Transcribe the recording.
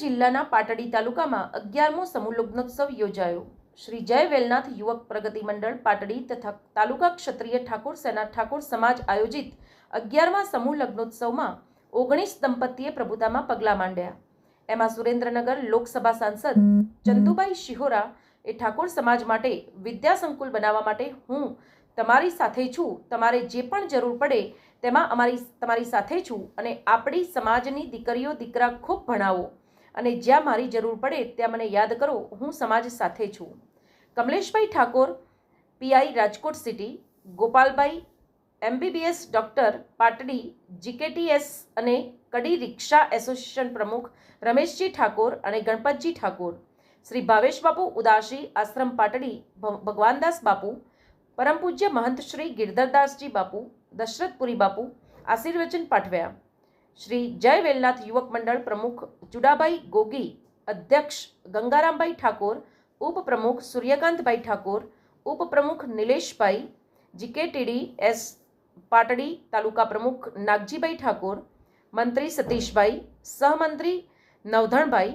જિલ્લાના પાટડી તાલુકામાં અગિયારમો સમૂહ લગ્નોત્સવ યોજાયો. શ્રી જય વેલનાથ યુવક પ્રગતિ મંડળ પાટડી તથા તાલુકા ક્ષત્રિય ઠાકોર સેના ઠાકોર સમાજ આયોજિત અગિયારમા સમૂહ લગ્નોત્સવમાં ઓગણીસ દંપતીએ પ્રભુતામાં પગલાં માંડ્યા. એમાં સુરેન્દ્રનગર લોકસભા સાંસદ ચંદુભાઈ શિહોરા એ ઠાકોર સમાજ માટે વિદ્યા સંકુલ બનાવવા માટે હું તમારી સાથે છું, તમારે જે પણ જરૂર પડે તેમાં અમારી, તમારી સાથે છું અને આપણી સમાજની દીકરીઓ, દીકરા ખૂબ ભણાવો. અને જ્યાં મારી જરૂર પડે ત્યાં મને યાદ કરો, હું સમાજ સાથે છું. Kamleshbhai Thakor, PI Rajkot city, Gopalbhai, MBBS doctor Patdi, GKTS અને કડી રિક્ષા એસોસિએશન પ્રમુખ રમેશજી ઠાકોર અને ગણપતજી ઠાકોર. શ્રી ભાવેશ બાપુ ઉદાસી, આશ્રમ પાટડી ભગવાનદાસ બાપુ, પરમ પૂજ્ય મહંત શ્રી ગિરધરદાસજી બાપુ, દશરથપુરી બાપુ, આશીર્વચન પાઠવ્યા. શ્રી જય વેલનાથ યુવક મંડળ પ્રમુખ ચુડાભાઈ ગોગી, અધ્યક્ષ ગંગારામભાઈ ઠાકોર, ઉપપ્રમુખ સૂર્યકાંતભાઈ ઠાકોર, ઉપપ્રમુખ નિલેશભાઈ, જીકેટીડી એસ પાટડી તાલુકા પ્રમુખ નાગજીભાઈ ઠાકોર, મંત્રી સતીશભાઈ, સહમંત્રી નવધણભાઈ